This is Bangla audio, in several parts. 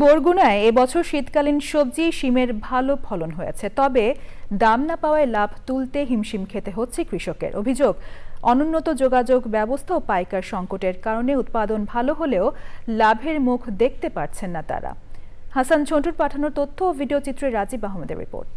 বরগুনায় এবছর শীতকালীন সবজি, শিমের ভালো ফলন হয়েছে। তবে দাম না পাওয়ায় লাভ তুলতে হিমশিম খেতে হচ্ছে কৃষকের অভিযোগ। অনুন্নত যোগাযোগ ব্যবস্থা ও পাইকার সংকটের কারণে উৎপাদন ভালো হলেও লাভের মুখ দেখতে পারছেন না তারা। হাসান ঝন্টুর পাঠানোর তথ্য ও ভিডিও চিত্রে রাজীব আহমেদের রিপোর্ট।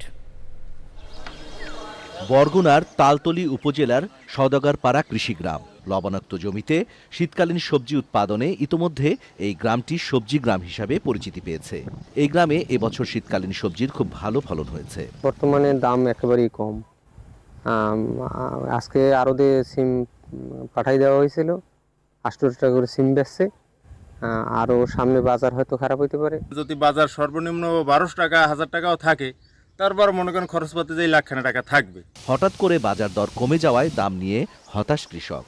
বরগুনার তালতলি উপজেলার সওদাগরপাড়া কৃষিগ্রাম। লবণাক্ত জমিতে শীতকালীন সবজি উৎপাদনে ইতোমধ্যে এই গ্রামটি সবজি গ্রাম হিসাবে পরিচিতি পেয়েছে। এই গ্রামে এবছর শীতকালীন সবজির খুব ভালো ফলন হয়েছে। বর্তমানে দাম একেবারেই কম। আজকে আরও দিয়ে সিম পাঠাই দেওয়া হয়েছিল। আটশো টাকা করে সিম বেচছে। আরও সামনে বাজার হয়তো খারাপ হইতে পারে। যদি বাজার সর্বনিম্ন বারোশো টাকা হাজার টাকাও থাকে তারপর মনে করেন খরচ খরচপাতি যে লাখখানা টাকা থাকবে। হঠাৎ করে বাজার দর কমে যাওয়ায় দাম নিয়ে হতাশ কৃষক।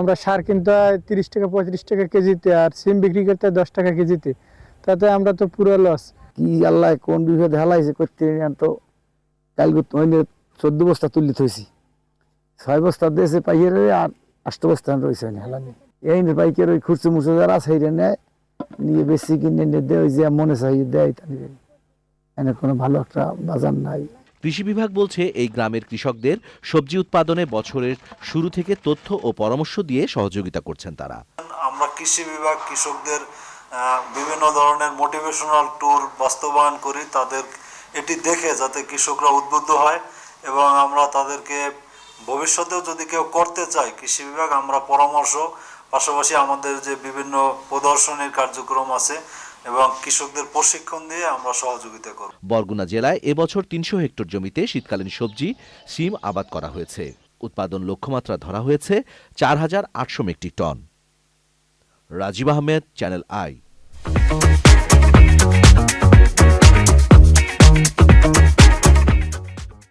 আমরা সার কিনতে হয় তিরিশ টাকা পঁয়ত্রিশ টাকা কেজিতে আর সিম বিক্রি করতে হয় দশ টাকা কেজিতে। তাতে আমরা তো পুরো লস কি আল্লাহ কোন বিপদে হেলাইছে করতে তো কাল চোদ্দ বস্তা তুলি থইছি। ছয় বস্তা দিয়েছে পাইয়ে রয়ে আর আষ্ট বস্তা রয়েছে না হেলানি। এই নে পাইকের ওই খুরচু মুচু যারা এইটা নেয় নিয়ে বেশি কিনে নিয়ে দেয় ওই যে মনে চাই দেয় তা এনে কোনো ভালো একটা বাজার নাই। কৃষি বিভাগ বলছে, এই গ্রামের কৃষকদের সবজি উৎপাদনে বছরের শুরু থেকে তথ্য ও পরামর্শ দিয়ে সহযোগিতা করছেন তারা। আমরা কৃষি বিভাগ কৃষকদের বিভিন্ন ধরনের মোটিভেশনাল ট্যুর বাস্তবায়ন করি, তাদের এটি দেখে যাতে কৃষকরা উদ্বুদ্ধ হয় এবং আমরা তাদেরকে ভবিষ্যতেও যদি কেউ করতে চায়, কৃষি বিভাগ, আমরা পরামর্শ, পাশাপাশি আমাদের যে বিভিন্ন প্রদর্শনীর কার্যক্রম আছে এবং কৃষকদের প্রশিক্ষণ দিয়ে আমরা সহযোগিতা করব। বরগুনা জেলায় এবছর তিনশো হেক্টর জমিতে শীতকালীন সবজি, সিম আবাদ করা হয়েছে। উৎপাদন লক্ষ্যমাত্রা ধরা হয়েছে চার হাজার আটশো metric tonne. Rajib Ahmed, Channel I.